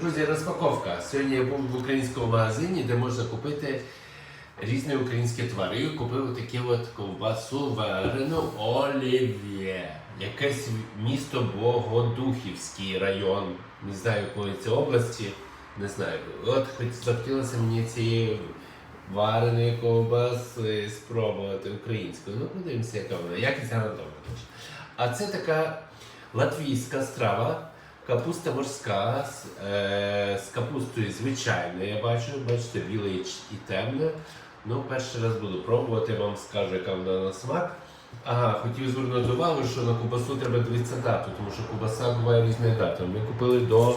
Друзі, розпаковка. Сьогодні я був в українському магазині, де можна купити різні українські твари. І купив таку от ковбасу варену олів'є. Якесь місто Богодухівський район. Не знаю якої це області. Не знаю. От хоч захотілося мені цієї вареної ковбаси спробувати українською. Ну, подивимося, яка вона. Якість точно. А це така латвійська страва. Капуста морська з, е, з капустою звичайною, я бачу, бачите, біле і темне. Ну, перший раз буду пробувати, вам скажу, яка вона на смак. Ага, хотів звернути увагу, що на кубасу треба дивитися дату, тому що кубаса буває різні дати. Ми купили до,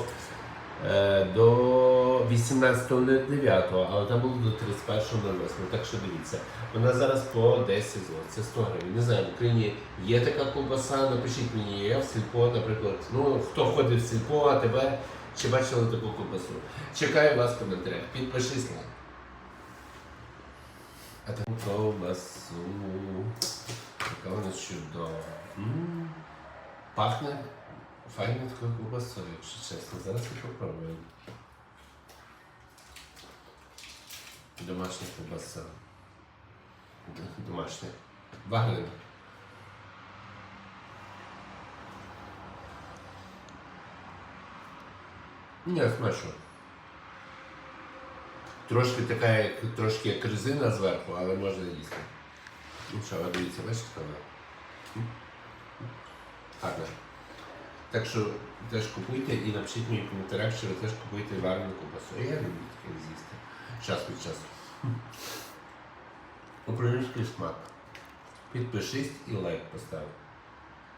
до 18.09, але там було до 31.08, так що дивіться. Вона зараз по 10 злот, це 100 гривень. Не знаю, в Україні є така ковбаса, напишіть мені, є в сільпо, наприклад. Ну, хто ходить в сільпо, а тебе чи бачили таку ковбасу? Чекаю вас в коментарях. Підпишись лайк. А там ковбасу. Яка вона чудова. Пахне файно такою ковбасою, якщо чесно. Зараз я попробую. Домашня ковбаса. Домашня. Ваглина. Ні, смачно. Трошки така, як трошки як резина зверху, але можна їсти. Ну що, дивіться, бачите вона? Гарно. Так що теж купуйте і напишіть мені в коментарях, що ви теж купуєте варену ковбасу. Я люблю таке з'їсти. Час від часу. Український смак. Підпишись і лайк постав.